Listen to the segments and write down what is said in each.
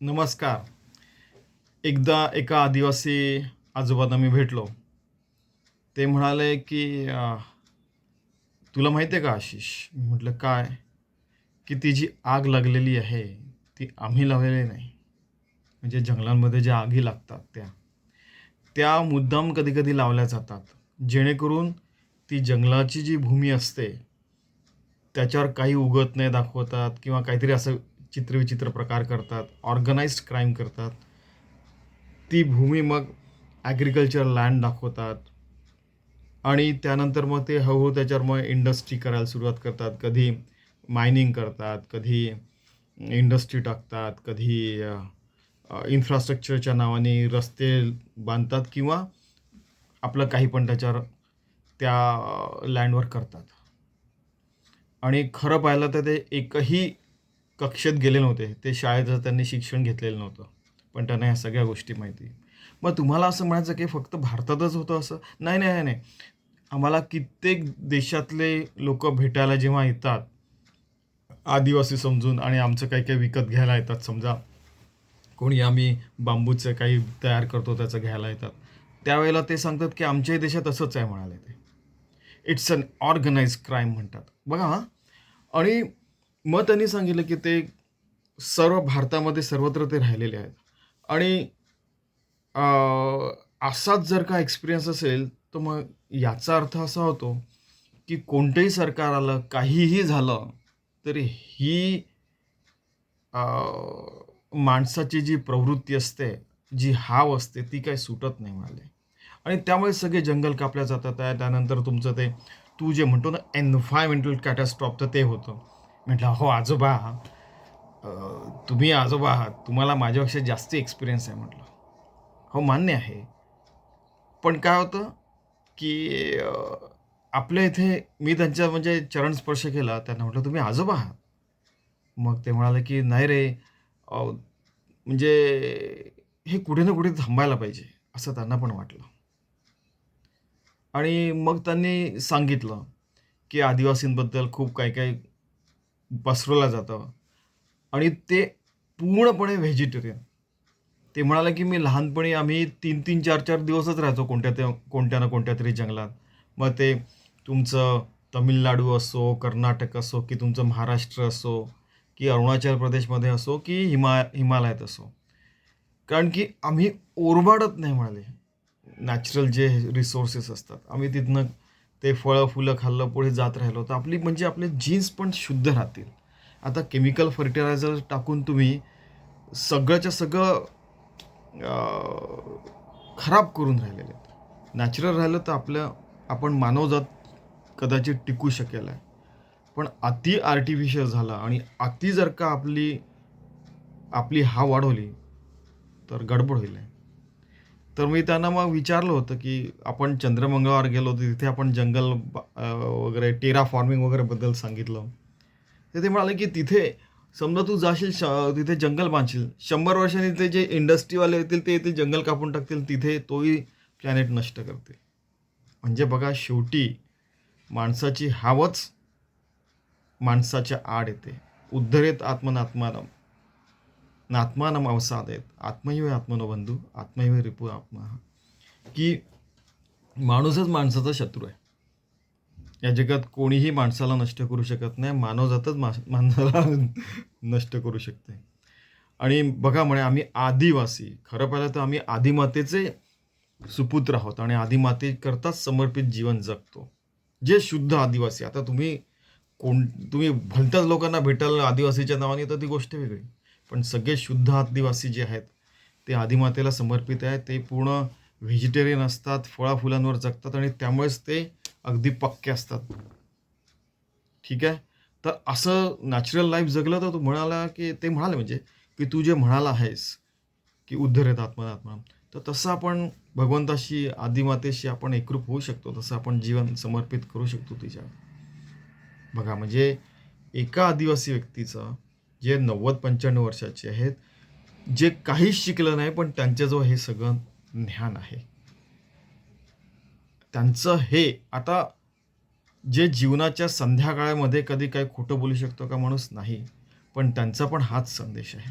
नमस्कार. एकदा एका आदिवासी आजोबांना मी भेटलो. ते म्हणाले की तुला माहिती आहे का आशिष? म्हटलं काय? की ती जी आग लागलेली आहे ती आम्ही लावलेली नाही. म्हणजे जंगलांमध्ये ज्या आगी लागतात त्या. त्या मुद्दाम कधी कधी लावल्या जातात. जेणेकरून ती जंगलाची जी भूमी असते त्याच्यावर काही उगत नाही दाखवतात किंवा काहीतरी असं चित्रविचित्र प्रकार करतात ऑर्गनाइज्ड क्राईम करतात. ती भूमी मग ॲग्रिकल्चर लँड दाखवतात. आणि त्यानंतर मग ते हळूहळू त्याच्यावर मग इंडस्ट्री करायला सुरुवात करतात. कधी मायनिंग करतात कधी इंडस्ट्री टाकतात कधी इन्फ्रास्ट्रक्चरच्या नावाने रस्ते बांधतात किंवा आपलं काही पण त्याच्यावर त्या लँडवर करतात. आणि खरं पाहिलं तर ते एकही कक्षेत गेले नव्हते. ते शाळेचं त्यांनी शिक्षण घेतलेलं नव्हतं. पण त्यांना ह्या सगळ्या गोष्टी माहिती. मग तुम्हाला असं म्हणायचं की फक्त भारतातच होतं असं? नाही नाही नाही, नाही. आम्हाला कित्येक देशातले लोक भेटायला जेव्हा येतात आदिवासी समजून आणि आमचं काही काही विकत घ्यायला येतात. समजा कोणी आम्ही बांबूचं काही तयार करतो त्याचं घ्यायला येतात. त्यावेळेला ते सांगतात की आमच्याही देशात असंच आहे म्हणाले ते. इट्स अन ऑर्गनाइज क्राईम म्हणतात. बघा आणि मग त्यांनी सांगितलं की ते सर्व भारतामध्ये सर्वत्र ते राहिलेले आहेत. आणि असाच जर का एक्सपिरियन्स असेल तर मग याचा अर्थ असा होतो की कोणतंही सरकार आलं काहीही झालं तरी ही माणसाची जी प्रवृत्ती असते जी हाव असते ती काही सुटत नाही म्हणाले आणि त्यामुळे सगळे जंगल कापल्या जातात आहे. त्यानंतर तुमचं ते तू जे म्हणतो ना एन्व्हायरमेंटल कॅटॅस्ट्रॉप तर ते होतं. म्हटलं हो आजोबा तुम्ही आजोबा आहात तुम्हाला माझ्यापेक्षा जास्त एक्सपिरियन्स आहे म्हटलं. हो मान्य आहे. पण काय होतं की आपल्या इथे मी त्यांच्या म्हणजे चरण स्पर्श केला त्यांना म्हटलं तुम्ही आजोबा आहात. मग ते म्हणाले की नाही रे म्हणजे हे कुठे ना कुठे थांबायला पाहिजे असं त्यांना पण वाटलं. आणि मग त्यांनी सांगितलं की आदिवासींबद्दल खूप काही काही पसरवलं जातं. आणि ते पूर्णपणे व्हेजिटेरियन. ते म्हणाले की मी लहानपणी आम्ही तीन तीन चार चार दिवसच राहायचो कोणत्या ते कोणत्या ना कोणत्या तरी जंगलात. मग ते तुमचं तमिळनाडू असो कर्नाटक असो की तुमचं महाराष्ट्र असो की अरुणाचल प्रदेशमध्ये असो की हिमा हिमालयात असो. कारण की आम्ही ओरबाडत नाही म्हणाले. नॅचरल जे रिसोर्सेस असतात आम्ही तिथनं ते फळं फुलं खाल्लं पुढे जात राहिलो तर आपली म्हणजे आपले जीन्स पण शुद्ध राहतील. आता केमिकल फर्टिलायझर टाकून तुम्ही सगळंच्या सगळं खराब करून राहिलेले आहेत. नॅचरल राहिलं तर आपलं आपण मानवजात कदाचित टिकू शकेल आहे. पण अति आर्टिफिशियल झालं आणि अति जर का आपली आपली हा वाढवली तर गडबड होईल. तर मी त्यांना मग विचारलं होतं की आपण चंद्रमंगळावर गेलो होतो तिथे आपण जंगल बा- वगैरे टेरा फार्मिंग वगैरेबद्दल सांगितलं. तर ते म्हणाले की तिथे समजा तू जाशील श तिथे जंगल बांधशील शंभर वर्षांनी ते जे इंडस्ट्रीवाले येतील ते ते जंगल कापून टाकतील तिथे तोही प्लॅनेट नष्ट करते म्हणजे बघा शेवटी माणसाची हावच माणसाच्या आड येते. उद्धरेत आत्मनात्माराम नात्मानम अवसादेत आत्मैव आत्मनो बंधू आत्मैव रिपू आत्मा. की माणूसच माणसाचा शत्रू आहे. या जगात कोणीही माणसाला नष्ट करू शकत नाही मानवजातच मा माणसाला नष्ट करू शकते. आणि बघा म्हणे आम्ही आदिवासी. खरं पाहिलं तर आम्ही आदिमातेचे सुपुत्र आहोत आणि आदिमातेकरताच समर्पित जीवन जगतो. जे शुद्ध आदिवासी आता तुम्ही कोण तुम्ही भलत्याच लोकांना भेटाल आदिवासीच्या नावाने तर ती गोष्ट वेगळी. पण सगळे शुद्ध आदिवासी जे आहेत ते आदिमातेला समर्पित आहे. ते पूर्ण व्हेजिटेरियन असतात फळाफुलांवर जगतात आणि त्यामुळेच ते अगदी पक्के असतात. ठीक आहे? तर असं नॅचरल लाईफ जगलं तर तू म्हणाला की ते म्हणाले म्हणजे की तू जे म्हणाला आहेस की उद्धर येत आत्मा तर तसं आपण भगवंताशी आदिमातेशी आपण एकरूप होऊ शकतो तसं आपण जीवन समर्पित करू शकतो तिच्या बघा म्हणजे एका आदिवासी व्यक्तीचं जे नव्वद पंच्याण्णव वर्षाचे आहेत जे काहीच शिकलं नाही पण त्यांच्याजवळ हे सगळं ज्ञान आहे. त्यांचं हे आता जे जीवनाच्या संध्याकाळामध्ये कधी काही खोटं बोलू शकतो का माणूस? नाही. पण त्यांचा पण हाच संदेश आहे.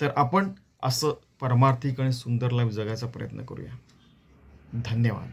तर आपण असं परमार्थिक आणि सुंदर लाईफ जगायचा प्रयत्न करूया. धन्यवाद.